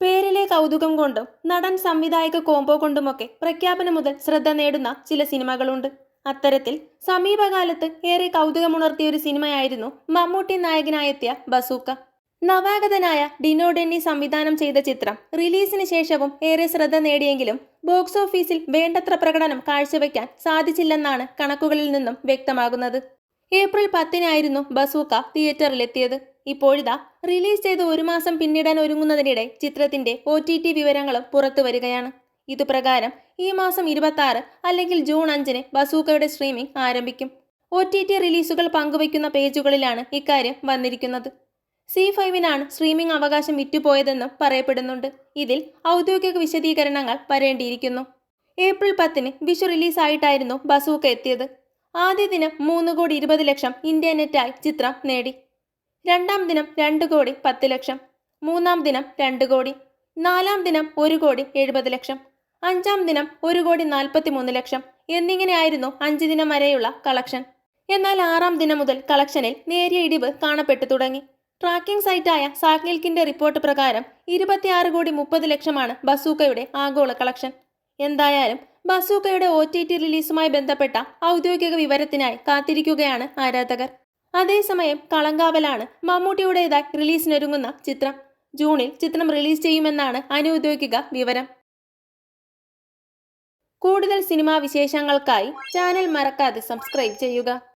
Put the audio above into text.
പേരിലെ കൗതുകം കൊണ്ടും നടൻ സംവിധായക കോംബോ കൊണ്ടുമൊക്കെ പ്രഖ്യാപനം മുതൽ ശ്രദ്ധ നേടുന്ന ചില സിനിമകളുണ്ട്. അത്തരത്തിൽ സമീപകാലത്ത് ഏറെ കൗതുകമുണർത്തിയ ഒരു സിനിമയായിരുന്നു മമ്മൂട്ടി നായകനായെത്തിയ ബസൂക്ക. നവാഗതനായ ഡിനോ ഡെന്നി സംവിധാനം ചെയ്ത ചിത്രം റിലീസിന് ശേഷവും ഏറെ ശ്രദ്ധ നേടിയെങ്കിലും ബോക്സ് ഓഫീസിൽ വേണ്ടത്ര പ്രകടനം കാഴ്ചവെക്കാൻ സാധിച്ചില്ലെന്നാണ് കണക്കുകളിൽ നിന്നും വ്യക്തമാകുന്നത്. ഏപ്രിൽ പത്തിനായിരുന്നു ബസൂക്ക തിയേറ്ററിലെത്തിയത്. ഇപ്പോഴിതാ റിലീസ് ചെയ്ത് ഒരു മാസം പിന്നിടാൻ ഒരുങ്ങുന്നതിനിടെ ചിത്രത്തിന്റെ ഒ ടി ടി വിവരങ്ങളും പുറത്തു വരികയാണ്. ഇതുപ്രകാരം ഈ മാസം ഇരുപത്തി അല്ലെങ്കിൽ ജൂൺ അഞ്ചിന് ബസൂക്കയുടെ സ്ട്രീമിംഗ് ആരംഭിക്കും. ഒ ടി ടി റിലീസുകൾ പങ്കുവയ്ക്കുന്ന പേജുകളിലാണ് ഇക്കാര്യം വന്നിരിക്കുന്നത്. സി ഫൈവിനാണ് സ്ട്രീമിംഗ് അവകാശം വിറ്റുപോയതെന്നും പറയപ്പെടുന്നുണ്ട്. ഇതിൽ ഔദ്യോഗിക വിശദീകരണങ്ങൾ വരേണ്ടിയിരിക്കുന്നു. ഏപ്രിൽ പത്തിന് വിഷു റിലീസായിട്ടായിരുന്നു ബസൂക്ക എത്തിയത്. ആദ്യ ദിനം മൂന്ന് കോടി ഇരുപത് ലക്ഷം ഇന്ത്യ നെറ്റായി ചിത്രം നേടി. രണ്ടാം ദിനം രണ്ട് കോടി പത്ത് ലക്ഷം. മൂന്നാം ദിനം രണ്ട് കോടി. നാലാം ദിനം ഒരു കോടി എഴുപത് ലക്ഷം. അഞ്ചാം ദിനം ഒരു കോടി നാൽപ്പത്തി മൂന്ന് ലക്ഷം. എന്നിങ്ങനെയായിരുന്നു അഞ്ച് ദിനം വരെയുള്ള കളക്ഷൻ. എന്നാൽ ആറാം ദിനം മുതൽ കളക്ഷനിൽ നേരിയ ഇടിവ് കാണപ്പെട്ടു തുടങ്ങി. ട്രാക്കിംഗ് സൈറ്റായ സാഗ്നിൽക്കിന്റെ റിപ്പോർട്ട് പ്രകാരം ഇരുപത്തിയാറ് കോടി മുപ്പത് ലക്ഷമാണ് ബസൂക്കയുടെ ആഗോള കളക്ഷൻ. എന്തായാലും ബസൂക്കയുടെ ഒ ടി റിലീസുമായി ബന്ധപ്പെട്ട ഔദ്യോഗിക വിവരത്തിനായി കാത്തിരിക്കുകയാണ് ആരാധകർ. അതേസമയം കളങ്കാവലാണ് മമ്മൂട്ടിയുടേതായി റിലീസിനൊരുങ്ങുന്ന ചിത്രം. ജൂണിൽ ചിത്രം റിലീസ് ചെയ്യുമെന്നാണ് അനൗദ്യോഗിക വിവരം. കൂടുതൽ സിനിമാ വിശേഷങ്ങൾക്കായി ചാനൽ മറക്കാതെ സബ്സ്ക്രൈബ് ചെയ്യുക.